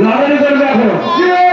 লড়াই করবে এখন।